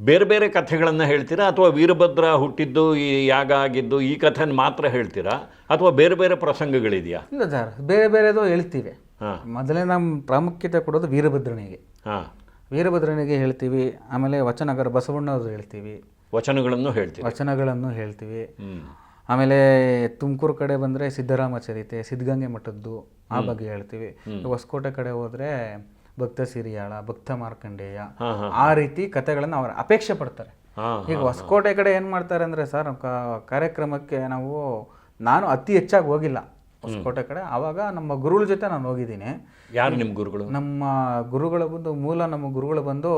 ಬೇರೆ ಬೇರೆ ಕಥೆಗಳನ್ನು ಹೇಳ್ತೀರಾ? ಅಥವಾ ವೀರಭದ್ರ ಹುಟ್ಟಿದ್ದು ಈ ಯಾಗ ಆಗಿದ್ದು ಈ ಕಥೆನ ಮಾತ್ರ ಹೇಳ್ತೀರಾ? ಅಥವಾ ಬೇರೆ ಬೇರೆ ಪ್ರಸಂಗಗಳಿದೆಯಾ? ಇಲ್ಲ ಸರ್ ಬೇರೆ ಬೇರೆದು ಹೇಳ್ತೀವಿ. ಹಾಂ. ಮೊದಲೇ ನಮ್ಮ ಪ್ರಾಮುಖ್ಯತೆ ಕೊಡೋದು ವೀರಭದ್ರನಿಗೆ. ಹಾಂ. ವೀರಭದ್ರನಿಗೆ ಹೇಳ್ತೀವಿ ಆಮೇಲೆ ವಚನಗರ ಬಸವಣ್ಣವ್ರು ಹೇಳ್ತೀವಿ. ವಚನಗಳನ್ನು ಹೇಳ್ತೀವಿ ವಚನಗಳನ್ನು ಹೇಳ್ತೀವಿ. ಆಮೇಲೆ ತುಮಕೂರು ಕಡೆ ಬಂದರೆ ಸಿದ್ದರಾಮ ಚರಿತೆ ಸಿದ್ಧಗಂಗೆ ಮಠದ್ದು ಆ ಬಗ್ಗೆ ಹೇಳ್ತೀವಿ. ಹೊಸಕೋಟೆ ಕಡೆ ಹೋದರೆ ಭಕ್ತ ಸಿರಿಯಾಳ ಭಕ್ತ ಮಾರ್ಕಂಡೇಯ ಆ ರೀತಿ ಕಥೆಗಳನ್ನು ಅವರು ಅಪೇಕ್ಷೆ ಪಡ್ತಾರೆ. ಈಗ ಹೊಸಕೋಟೆ ಕಡೆ ಏನು ಮಾಡ್ತಾರೆ ಅಂದರೆ ಸರ್ ಕಾರ್ಯಕ್ರಮಕ್ಕೆ ನಾವು ನಾನು ಅತಿ ಹೆಚ್ಚಾಗಿ ಹೋಗಿಲ್ಲ ಹೊಸಕೋಟೆ ಕಡೆ. ಆವಾಗ ನಮ್ಮ ಗುರುಗಳ ಜೊತೆ ನಾನು ಹೋಗಿದ್ದೀನಿ. ಯಾರು ನಿಮ್ಮ ಗುರುಗಳು? ನಮ್ಮ ಗುರುಗಳ ಬಂದು ಮೂಲ ನಮ್ಮ ಗುರುಗಳು ಬಂದು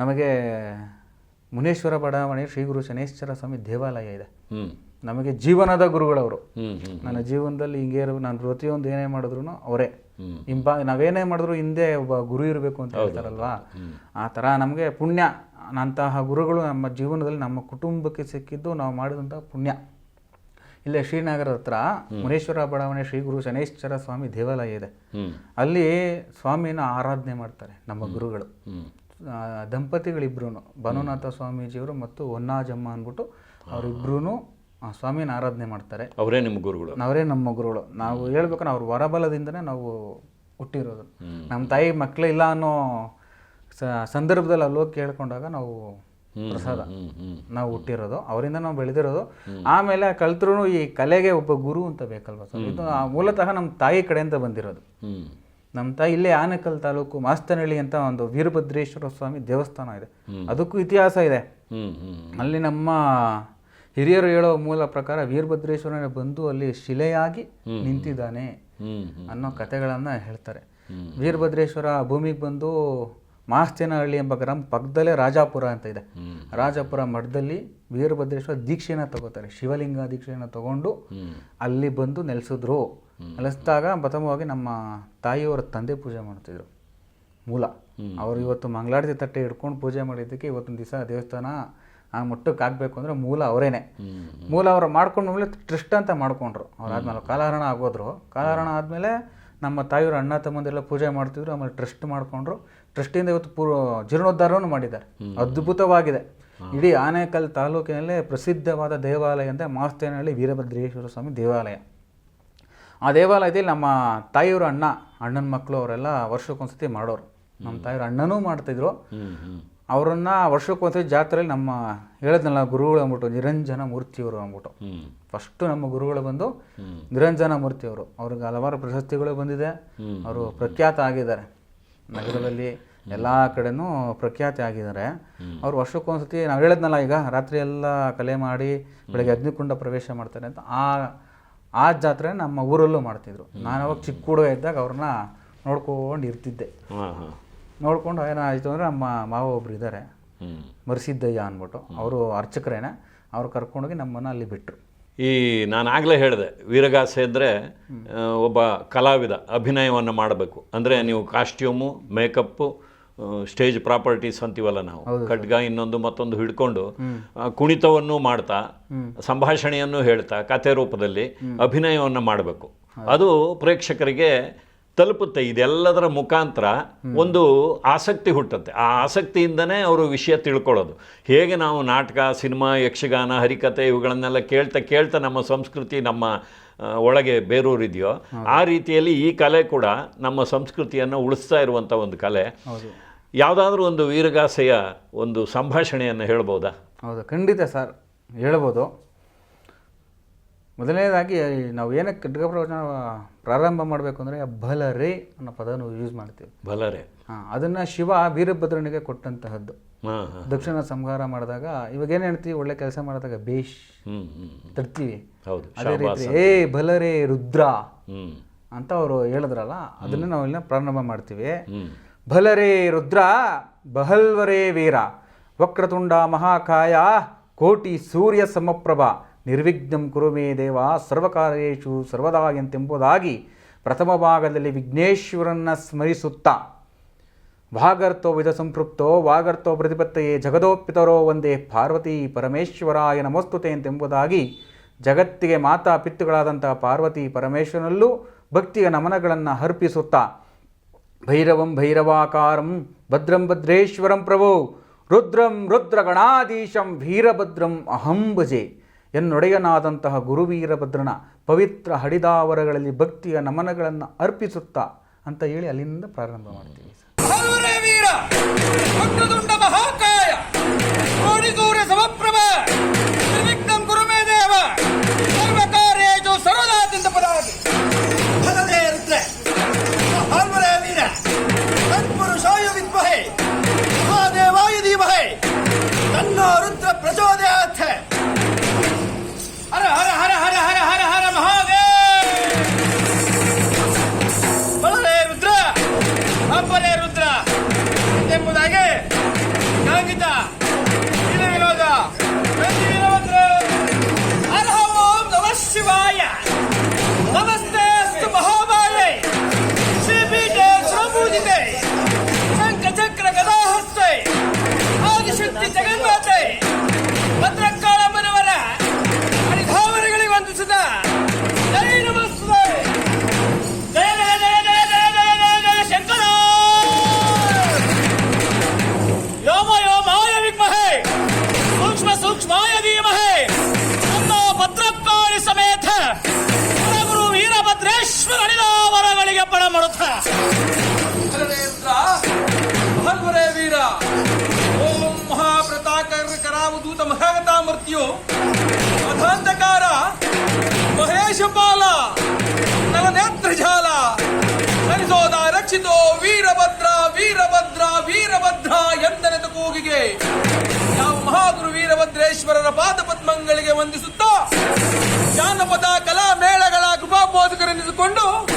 ನಮಗೆ ಮುನೇಶ್ವರ ಬಡಾವಣೆ ಶ್ರೀ ಗುರು ಶನೇಶ್ವರ ಸ್ವಾಮಿ ದೇವಾಲಯ ಇದೆ. ನಮಗೆ ಜೀವನದ ಗುರುಗಳವರು. ನನ್ನ ಜೀವನದಲ್ಲಿ ಹಿಂಗೆ ನಾನು ಪ್ರತಿಯೊಂದು ಏನೇ ಮಾಡಿದ್ರು ಅವರೇ. ಇಂಪಾ ನಾವೇನೇ ಮಾಡಿದ್ರು ಹಿಂದೆ ಒಬ್ಬ ಗುರು ಇರಬೇಕು ಅಂತ ಹೇಳ್ತಾರಲ್ವಾ? ಆ ಥರ ನಮಗೆ ಪುಣ್ಯ. ಅಂತಹ ಗುರುಗಳು ನಮ್ಮ ಜೀವನದಲ್ಲಿ ನಮ್ಮ ಕುಟುಂಬಕ್ಕೆ ಸಿಕ್ಕಿದ್ದು ನಾವು ಮಾಡಿದಂಥ ಪುಣ್ಯ. ಇಲ್ಲೇ ಶ್ರೀನಗರ ಹತ್ರ ಮುನೇಶ್ವರ ಬಡಾವಣೆ ಶ್ರೀ ಗುರು ಶನೇಶ್ವರ ಸ್ವಾಮಿ ದೇವಾಲಯ ಇದೆ. ಅಲ್ಲಿ ಸ್ವಾಮಿನ ಆರಾಧನೆ ಮಾಡ್ತಾರೆ ನಮ್ಮ ಗುರುಗಳು. ದಂಪತಿಗಳಿಬ್ರು ಭಾನುನಾಥ ಸ್ವಾಮೀಜಿಯವರು ಮತ್ತು ಹೊನ್ನಾಜಮ್ಮ ಅಂದ್ಬಿಟ್ಟು ಅವರಿಬ್ರು ಸ್ವಾಮಿನ ಆರಾಧನೆ ಮಾಡ್ತಾರೆ. ಅವರೇ ನಿಮ್ಮ ಗುರುಗಳು. ಅವರೇ ನಮ್ಮ ಗುರುಗಳು. ನಾವು ಹೇಳ್ಬೇಕಂದ್ರೆ ಅವ್ರ ವರಬಲದಿಂದನೇ ನಾವು ಹುಟ್ಟಿರೋದು. ನಮ್ಮ ತಾಯಿ ಮಕ್ಕಳಿಲ್ಲ ಅನ್ನೋ ಸಂದರ್ಭದಲ್ಲಿ ಅಲ್ಲಿ ಹೋಗಿ ಕೇಳ್ಕೊಂಡಾಗ ನಾವು ಪ್ರಸಾದ. ನಾವು ಹುಟ್ಟಿರೋದು ಅವರಿಂದ ನಾವು ಬೆಳೆದಿರೋದು. ಆಮೇಲೆ ಕಲ್ತ್ರು ಈ ಕಲೆಗೆ ಒಬ್ಬ ಗುರು ಅಂತ ಬೇಕಲ್ವ ಸರ್ ಇದು ಆ ಮೂಲತಃ ನಮ್ಮ ತಾಯಿ ಕಡೆಯಿಂದ ಬಂದಿರೋದು. ನಮ್ಮ ತಾಯಿ ಇಲ್ಲೇ ಆನೇಕಲ್ ತಾಲೂಕು ಮಾಸ್ತನಹಳ್ಳಿ ಅಂತ ಒಂದು ವೀರಭದ್ರೇಶ್ವರ ಸ್ವಾಮಿ ದೇವಸ್ಥಾನ ಇದೆ. ಅದಕ್ಕೂ ಇತಿಹಾಸ ಇದೆ. ಅಲ್ಲಿ ನಮ್ಮ ಹಿರಿಯರು ಹೇಳೋ ಮೂಲ ಪ್ರಕಾರ ವೀರಭದ್ರೇಶ್ವರನ ಬಂದು ಅಲ್ಲಿ ಶಿಲೆಯಾಗಿ ನಿಂತಿದ್ದಾನೆ ಅನ್ನೋ ಕಥೆಗಳನ್ನು ಹೇಳ್ತಾರೆ. ವೀರಭದ್ರೇಶ್ವರ ಭೂಮಿಗೆ ಬಂದು ಮಾಸ್ತೇನಹಳ್ಳಿ ಎಂಬ ಗ್ರಾಮ ಪಕ್ಕದಲ್ಲೇ ರಾಜಾಪುರ ಅಂತ ಇದೆ. ರಾಜಾಪುರ ಮಠದಲ್ಲಿ ವೀರಭದ್ರೇಶ್ವರ ದೀಕ್ಷೆನ ತಗೋತಾರೆ. ಶಿವಲಿಂಗ ದೀಕ್ಷೆನ ತಗೊಂಡು ಅಲ್ಲಿ ಬಂದು ನೆಲೆಸಿದ್ರು. ನೆಲೆಸಿದಾಗ ಪ್ರಥಮವಾಗಿ ನಮ್ಮ ತಾಯಿಯವರ ತಂದೆ ಪೂಜೆ ಮಾಡ್ತಿದ್ರು. ಮೂಲ. ಅವರು ಇವತ್ತು ಮಂಗಳಾರತಿ ತಟ್ಟೆ ಹಿಡ್ಕೊಂಡು ಪೂಜೆ ಮಾಡಿದ್ದಕ್ಕೆ ಇವತ್ತೊಂದು ದಿವಸ ದೇವಸ್ಥಾನ ಆ ಮಟ್ಟಕ್ಕೆ ಆಗಬೇಕು ಅಂದರೆ ಮೂಲ ಅವರೇನೆ. ಮೂಲ ಅವರು ಮಾಡ್ಕೊಂಡ್ಮೇಲೆ ಟ್ರಸ್ಟ್ ಅಂತ ಮಾಡ್ಕೊಂಡ್ರು. ಅವ್ರು ಆದಮೇಲೆ ಕಾಲಹರಣ ಆಗೋದ್ರು. ಕಾಲಹರಣ ಆದಮೇಲೆ ನಮ್ಮ ತಾಯಿಯವರು ಅಣ್ಣ ತಮ್ಮಂದೆಲ್ಲ ಪೂಜೆ ಮಾಡ್ತಿದ್ರು ಆಮೇಲೆ ಟ್ರಸ್ಟ್ ಮಾಡ್ಕೊಂಡ್ರು. ಟ್ರಸ್ಟಿಂದ ಇವತ್ತು ಪೂರ್ವ ಜೀರ್ಣೋದ್ಧಾರವನ್ನು ಮಾಡಿದ್ದಾರೆ. ಅದ್ಭುತವಾಗಿದೆ. ಇಡೀ ಆನೇಕಲ್ ತಾಲೂಕಿನಲ್ಲೇ ಪ್ರಸಿದ್ಧವಾದ ದೇವಾಲಯ ಅಂದರೆ ಮಾಸ್ತೇನಹಳ್ಳಿ ವೀರಭದ್ರೇಶ್ವರ ಸ್ವಾಮಿ ದೇವಾಲಯ. ಆ ದೇವಾಲಯದಲ್ಲಿ ನಮ್ಮ ತಾಯಿಯವರು ಅಣ್ಣ ಅಣ್ಣನ ಮಕ್ಕಳು ಅವರೆಲ್ಲ ವರ್ಷಕ್ಕೊಂದ್ಸತಿ ಮಾಡೋರು. ನಮ್ಮ ತಾಯಿಯವ್ರ ಅಣ್ಣನೂ ಮಾಡ್ತಿದ್ರು. ಅವರನ್ನ ವರ್ಷಕ್ಕೊಂದ್ಸತಿ ಜಾತ್ರೆಯಲ್ಲಿ ನಮ್ಮ ಹೇಳಿದ್ನಲ್ಲ ಗುರುಗಳು ಅಂದ್ಬಿಟ್ಟು ನಿರಂಜನ ಮೂರ್ತಿಯವರು ಅಂದ್ಬಿಟ್ಟು. ಫಸ್ಟು ನಮ್ಮ ಗುರುಗಳು ಬಂದು ನಿರಂಜನ ಮೂರ್ತಿಯವರು. ಅವ್ರಿಗೆ ಹಲವಾರು ಪ್ರಶಸ್ತಿಗಳು ಬಂದಿದೆ. ಅವರು ಪ್ರಖ್ಯಾತ ಆಗಿದ್ದಾರೆ. ನಗರದಲ್ಲಿ ಎಲ್ಲ ಕಡೆನೂ ಪ್ರಖ್ಯಾತಿ ಆಗಿದ್ದಾರೆ. ಅವ್ರು ವರ್ಷಕ್ಕೊಂದ್ಸತಿ ನಾವು ಹೇಳಿದ್ನಲ್ಲ ಈಗ ರಾತ್ರಿ ಎಲ್ಲ ಕಲೆ ಮಾಡಿ ಬೆಳಗ್ಗೆ ಅಗ್ನಿಕುಂಡ ಪ್ರವೇಶ ಮಾಡ್ತಾರೆ ಅಂತ ಆ ಆ ಜಾತ್ರೆ ನಮ್ಮ ಊರಲ್ಲೂ ಮಾಡ್ತಿದ್ರು. ನಾನು ಅವಾಗ ಚಿಕ್ಕ ಹುಡುಗ ಇದ್ದಾಗ ಅವ್ರನ್ನ ನೋಡ್ಕೊಂಡು ಇರ್ತಿದ್ದೆ. ನೋಡ್ಕೊಂಡು ಏನಾಯಿತು ಅಂದರೆ ನಮ್ಮ ಮಾವ ಒಬ್ರು ಇದ್ದಾರೆ ಮರಿಸಿದ್ದಯ್ಯ ಅಂದ್ಬಿಟ್ಟು. ಅವರು ಅರ್ಚಕರೇನೆ. ಅವ್ರು ಕರ್ಕೊಂಡೋಗಿ ನಮ್ಮನ್ನು ಅಲ್ಲಿ ಬಿಟ್ಟರು ಈ ನಾನು ಆಗಲೇ ಹೇಳಿದೆ ವೀರಗಾಸೆ ಅಂದರೆ ಒಬ್ಬ ಕಲಾವಿದ ಅಭಿನಯವನ್ನು ಮಾಡಬೇಕು. ಅಂದರೆ ನೀವು ಕಾಸ್ಟ್ಯೂಮು ಮೇಕಪ್ಪು ಸ್ಟೇಜ್ ಪ್ರಾಪರ್ಟೀಸ್ ಅಂತೀವಲ್ಲ ನಾವು. ಖಡ್ಗ ಇನ್ನೊಂದು ಮತ್ತೊಂದು ಹಿಡ್ಕೊಂಡು ಕುಣಿತವನ್ನು ಮಾಡ್ತಾ ಸಂಭಾಷಣೆಯನ್ನು ಹೇಳ್ತಾ ಕಥೆ ರೂಪದಲ್ಲಿ ಅಭಿನಯವನ್ನು ಮಾಡಬೇಕು. ಅದು ಪ್ರೇಕ್ಷಕರಿಗೆ ತಲುಪುತ್ತೆ. ಇದೆಲ್ಲದರ ಮುಖಾಂತರ ಒಂದು ಆಸಕ್ತಿ ಹುಟ್ಟುತ್ತೆ. ಆ ಆಸಕ್ತಿಯಿಂದನೇ ಅವರು ವಿಷಯ ತಿಳ್ಕೊಳ್ಳೋದು. ಹೇಗೆ ನಾವು ನಾಟಕ ಸಿನಿಮಾ ಯಕ್ಷಗಾನ ಹರಿಕತೆ ಇವುಗಳನ್ನೆಲ್ಲ ಕೇಳ್ತಾ ಕೇಳ್ತಾ ನಮ್ಮ ಸಂಸ್ಕೃತಿ ನಮ್ಮ ಒಳಗೆ ಬೇರೂರಿದೆಯೋ ಆ ರೀತಿಯಲ್ಲಿ ಈ ಕಲೆ ಕೂಡ ನಮ್ಮ ಸಂಸ್ಕೃತಿಯನ್ನು ಉಳಿಸ್ತಾ ಇರುವಂಥ ಒಂದು ಕಲೆ. ಯಾವುದಾದ್ರೂ ಒಂದು ವೀರಗಾಸೆಯ ಒಂದು ಸಂಭಾಷಣೆಯನ್ನು ಹೇಳ್ಬೋದಾ? ಹೌದು ಖಂಡಿತ ಸರ್. ಹೇಳ್ಬೋದು. ಮೊದಲನೇದಾಗಿ ನಾವು ಏನಕ್ಕೆ ಖಡ್ಗ ಪ್ರವಚನ ಪ್ರಾರಂಭ ಮಾಡಬೇಕು ಅಂದರೆ ಬಲರೆ ಅನ್ನೋ ಪದವನ್ನು ಯೂಸ್ ಮಾಡ್ತೀವಿ. ಬಲರೆ. ಹಾಂ ಅದನ್ನು ಶಿವ ವೀರಭದ್ರನಿಗೆ ಕೊಟ್ಟಂತಹದ್ದು. ದಕ್ಷಿಣ ಸಂಹಾರ ಮಾಡಿದಾಗ ಇವಾಗ ಏನು ಹೇಳ್ತೀವಿ? ಒಳ್ಳೆ ಕೆಲಸ ಮಾಡಿದಾಗ ಬೇಷ್ ಹೌದು ಅದೇ ರೀತಿ ಏ ಬಲರೆ ರುದ್ರ ಅಂತ ಅವರು ಹೇಳಿದ್ರಲ್ಲ ಅದನ್ನು ನಾವು ಇಲ್ಲಿ ಪ್ರಾರಂಭ ಮಾಡ್ತೀವಿ. ಬಲರೆ ರುದ್ರ ಬಹಲ್ವರೇ ವೀರ ವಕ್ರತುಂಡ ಮಹಾಕಾಯ ಕೋಟಿ ಸೂರ್ಯ ಸಮಪ್ರಭ ನಿರ್ವಿಘ್ನಂ ಕುರುಮೇ ದೇವ ಸರ್ವಕಾರ್ಯೇಶು ಸರ್ವದಾ ಎಂತೆಂಬುದಾಗಿ ಪ್ರಥಮ ಭಾಗದಲ್ಲಿ ವಿಘ್ನೇಶ್ವರನ್ನ ಸ್ಮರಿಸುತ್ತಾ. ವಾಗರ್ತೋ ವಿಧ ಸಂಪೃಪ್ತೋ ವಾಗರ್ತೋ ಪ್ರತಿಪತ್ತೆಯೇ ಜಗದೋಪಿತರೋ ಒಂದೇ ಪಾರ್ವತಿ ಪರಮೇಶ್ವರಾಯ ನಮಸ್ತುತೆ ಎಂತೆಂಬುದಾಗಿ ಜಗತ್ತಿಗೆ ಮಾತಾ ಪಿತ್ತುಗಳಾದಂಥ ಪಾರ್ವತಿ ಪರಮೇಶ್ವರನಲ್ಲೂ ಭಕ್ತಿಯ ನಮನಗಳನ್ನು ಅರ್ಪಿಸುತ್ತಾ. ಭೈರವಂ ಭೈರವಾಕಾರಂ ಭದ್ರಂ ಭದ್ರೇಶ್ವರಂ ಪ್ರಭೋ ರುದ್ರಂ ರುದ್ರಗಣಾಧೀಶಂ ವೀರಭದ್ರಂ ಅಹಂ ಭಜೆ. ಎನ್ನೊಡೆಯನಾದಂತಹ ಗುರುವೀರಭದ್ರನ ಪವಿತ್ರ ಹಡಿದಾವರಗಳಲ್ಲಿ ಭಕ್ತಿಯ ನಮನಗಳನ್ನು ಅರ್ಪಿಸುತ್ತಾ ಅಂತ ಹೇಳಿ ಅಲ್ಲಿಂದ ಪ್ರಾರಂಭ ಮಾಡ್ತೀವಿ ಮಹಾಕಾಯ ವೀರಭದ್ರೇಶ್ವರರ ಪಾದ ಪದ್ಮಗಳಿಗೆ ವಂದಿಸುತ್ತಾ ಜಾನಪದ ಕಲಾ ಮೇಳಗಳ ಕೃಪಾಬೋಧಕರೆನಿಸಿಕೊಂಡು ಇಂದು